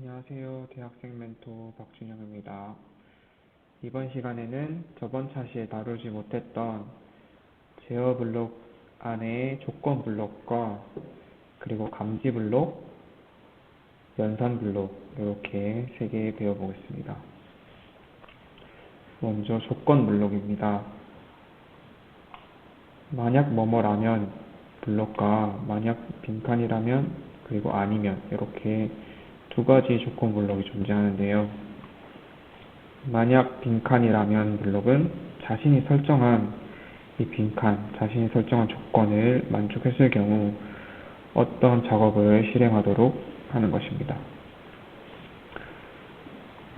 안녕하세요. 대학생 멘토 박준영입니다. 이번 시간에는 저번 차시에 다루지 못했던 제어 블록 안에 조건 블록과 그리고 감지 블록, 연산 블록 이렇게 세 개 배워보겠습니다. 먼저 조건 블록입니다. 만약 뭐뭐라면 블록과 만약 빈칸이라면 그리고 아니면 이렇게 두 가지 조건 블록이 존재하는데요. 만약 빈칸이라면 블록은 자신이 설정한 이 빈칸, 자신이 설정한 조건을 만족했을 경우 어떤 작업을 실행하도록 하는 것입니다.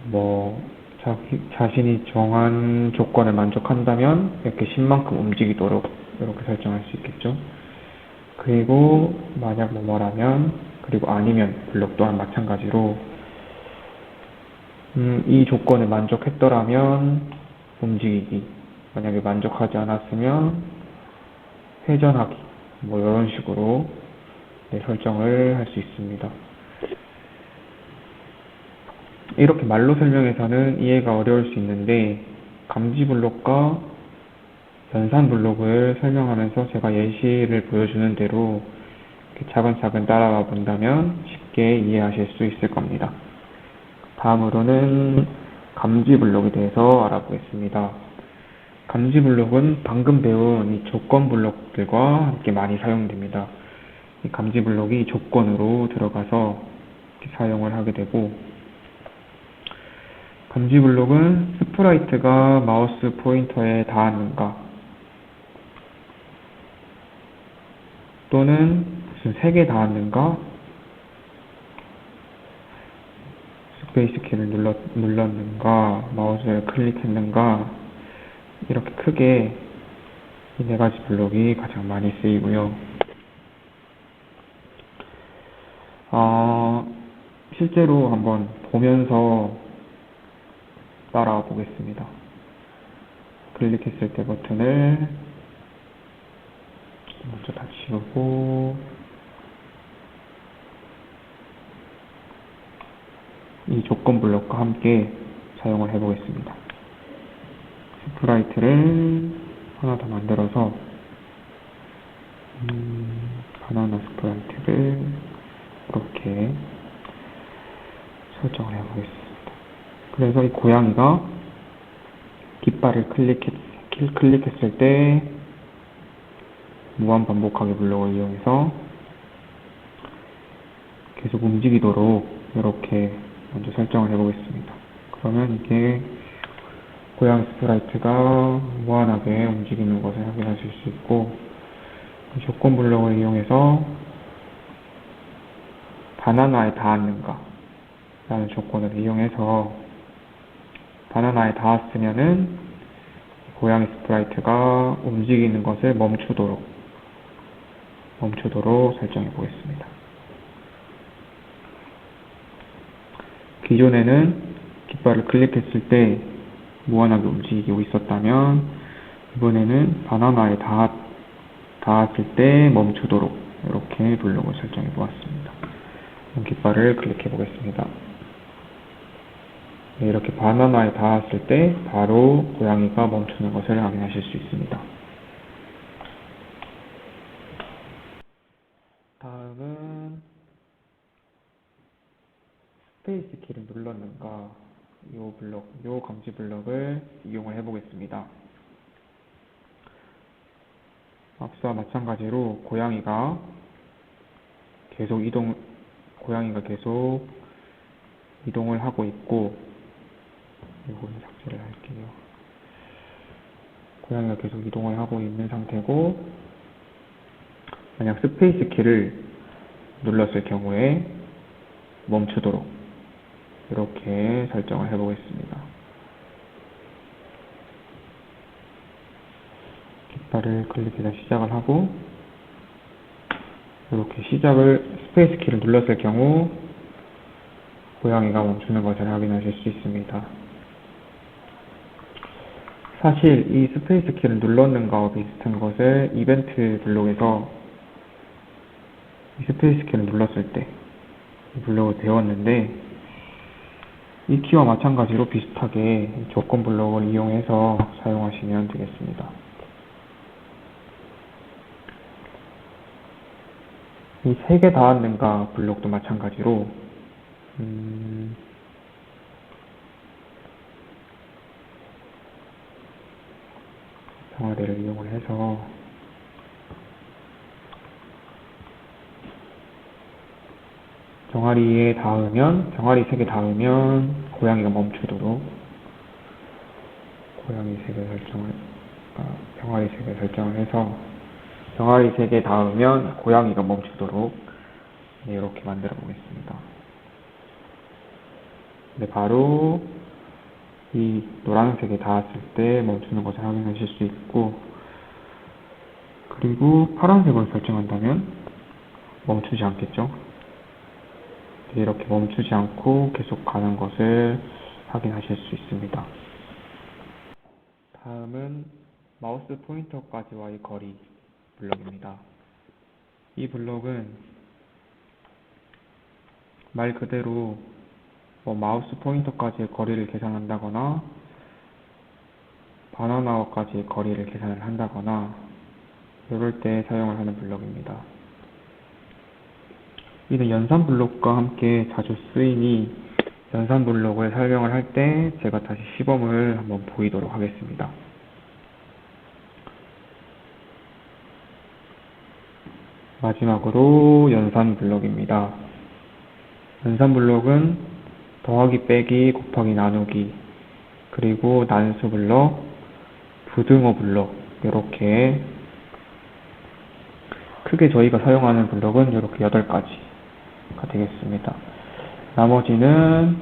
뭐, 자기, 자신이 정한 조건을 만족한다면 이렇게 10만큼 움직이도록 이렇게 설정할 수 있겠죠. 그리고 만약 뭐뭐라면 그리고 아니면 블록 또한 마찬가지로 음, 이 조건을 만족했더라면 움직이기 만약에 만족하지 않았으면 회전하기 뭐 이런 식으로 네, 설정을 할 수 있습니다. 이렇게 말로 설명해서는 이해가 어려울 수 있는데 감지 블록과 연산 블록을 설명하면서 제가 예시를 보여주는 대로 이렇게 차근차근 따라가 본다면 쉽게 이해하실 수 있을 겁니다. 다음으로는 감지 블록에 대해서 알아보겠습니다. 감지 블록은 방금 배운 이 조건 블록들과 함께 많이 사용됩니다. 이 감지 블록이 조건으로 들어가서 사용을 하게 되고 감지 블록은 스프라이트가 마우스 포인터에 닿았는가 또는 무슨 색에 닿았는가 스페이스 키를 눌렀, 눌렀는가 마우스를 클릭했는가 이렇게 크게 이 네 가지 블록이 가장 많이 쓰이고요. 어, 실제로 한번 보면서 따라와 보겠습니다. 클릭했을 때 버튼을 먼저 다 지우고 이 조건 블록과 함께 사용을 해보겠습니다. 스프라이트를 하나 더 만들어서 음, 바나나 스프라이트를 이렇게 설정을 해보겠습니다. 그래서 이 고양이가 깃발을 클릭했, 클릭했을 때 무한 반복하기 블록을 이용해서 계속 움직이도록 이렇게 먼저 설정을 해보겠습니다. 그러면 이게 고양이 스프라이트가 무한하게 움직이는 것을 확인하실 수 있고 조건 블록을 이용해서 바나나에 닿았는가 라는 조건을 이용해서 바나나에 닿았으면은 고양이 스프라이트가 움직이는 것을 멈추도록 멈추도록 설정해 보겠습니다. 기존에는 깃발을 클릭했을 때 무한하게 움직이고 있었다면 이번에는 바나나에 닿았, 닿았을 때 멈추도록 이렇게 블록을 설정해 보았습니다. 깃발을 클릭해 보겠습니다. 네, 이렇게 바나나에 닿았을 때 바로 고양이가 멈추는 것을 확인하실 수 있습니다. 다음은 스페이스 키를 눌렀는가 이 블록, 이 감지 블록을 이용을 해보겠습니다. 앞서와 마찬가지로 고양이가 계속 이동, 고양이가 계속 이동을 하고 있고 이거는 삭제를 할게요. 고양이가 계속 이동을 하고 있는 상태고 만약 스페이스 키를 눌렀을 경우에 멈추도록 이렇게 설정을 해보겠습니다. 깃발을 클릭해서 시작을 하고 이렇게 시작을 스페이스 키를 눌렀을 경우 고양이가 멈추는 것을 확인하실 수 있습니다. 사실 이 스페이스 키를 눌렀는가와 비슷한 것을 이벤트 블록에서 이 스페이스 키를 눌렀을 때 블록을 배웠는데 이 키와 마찬가지로 비슷하게 조건 블록을 이용해서 사용하시면 되겠습니다. 이 세 개 닿았는가 블록도 마찬가지로 음, 병아리를 이용을 해서 병아리에 닿으면 병아리 세개 닿으면 고양이가 멈추도록 고양이 세개 설정을 아, 병아리 세개 설정을 해서 병아리 세개 닿으면 고양이가 멈추도록 네, 이렇게 만들어 보겠습니다. 네, 바로 이 노란색에 닿았을 때 멈추는 것을 확인하실 수 있고 그리고 파란색으로 설정한다면 멈추지 않겠죠? 네, 이렇게 멈추지 않고 계속 가는 것을 확인하실 수 있습니다. 다음은 마우스 포인터까지와의 거리 블럭입니다. 이 블럭은 말 그대로 뭐 마우스 포인터까지의 거리를 계산한다거나 바나나와까지의 거리를 계산을 한다거나 이럴 때 사용을 하는 블럭입니다. 이는 연산 블록과 함께 자주 쓰이니 연산 블록을 설명을 할 때 제가 다시 시범을 한번 보이도록 하겠습니다. 마지막으로 연산 블록입니다. 연산 블록은 더하기 빼기 곱하기 나누기 그리고 난수 블록, 부등호 블록 이렇게 크게 저희가 사용하는 블록은 이렇게 8가지가 되겠습니다. 나머지는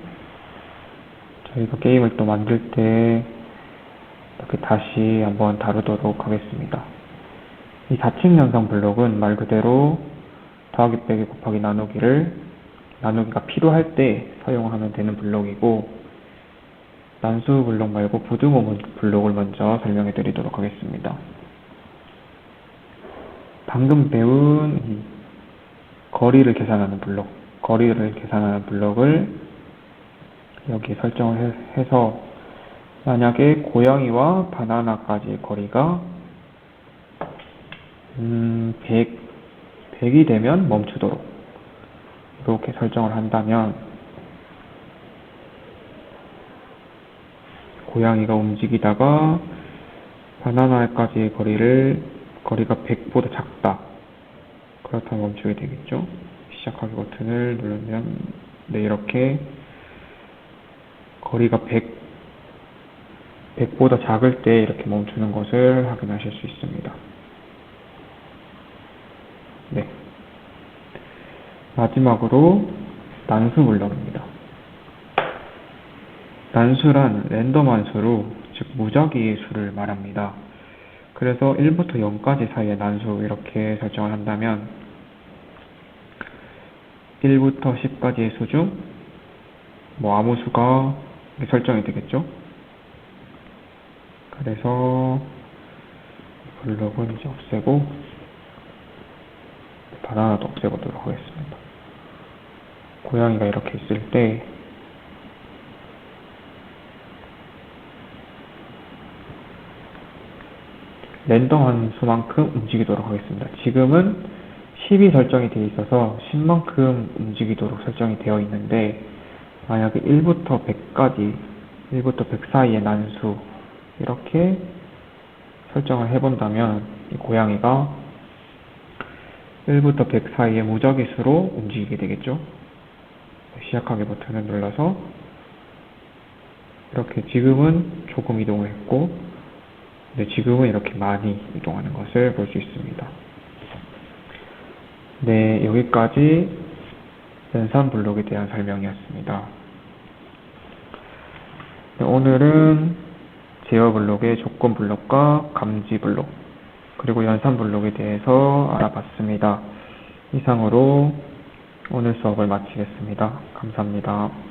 저희가 게임을 또 만들 때 이렇게 다시 한번 다루도록 하겠습니다. 이 자칭 연상 블록은 말 그대로 더하기 빼기 곱하기 나누기를 나누기가 필요할 때 사용하면 되는 블록이고 난수 블록 말고 부등호 블록을 먼저 설명해 드리도록 하겠습니다. 방금 배운 이 거리를 계산하는 블록, 거리를 계산하는 블록을 여기 설정을 해- 해서 만약에 고양이와 바나나까지의 거리가 음, 100, 100이 되면 멈추도록 이렇게 설정을 한다면 고양이가 움직이다가 바나나까지의 거리를 거리가 100보다 작다 그렇다면 멈추게 되겠죠 시작하기 버튼을 누르면 네 이렇게 거리가 100 100보다 작을 때 이렇게 멈추는 것을 확인하실 수 있습니다. 네. 마지막으로 난수 블럭입니다. 난수란 랜덤 한 수로, 즉 무작위의 수를 말합니다. 그래서 1부터 0까지 사이의 난수 이렇게 설정을 한다면 1부터 10까지의 수 중 뭐 아무 수가 설정이 되겠죠? 그래서 블럭은 이제 없애고 바나나도 없애보도록 하겠습니다. 고양이가 이렇게 있을 때 랜덤한 수만큼 움직이도록 하겠습니다. 지금은 10이 설정이 되어 있어서 10만큼 움직이도록 설정이 되어 있는데 만약에 1부터 100까지 1부터 100 사이의 난수 이렇게 설정을 해본다면 이 고양이가 1부터 100 사이의 무작위 수로 움직이게 되겠죠. 시작하기 버튼을 눌러서 이렇게 지금은 조금 이동을 했고 근데 지금은 이렇게 많이 이동하는 것을 볼 수 있습니다. 네, 여기까지 연산 블록에 대한 설명이었습니다. 네, 오늘은 제어 블록의 조건 블록과 감지 블록, 그리고 연산 블록에 대해서 알아봤습니다. 이상으로 오늘 수업을 마치겠습니다. 감사합니다.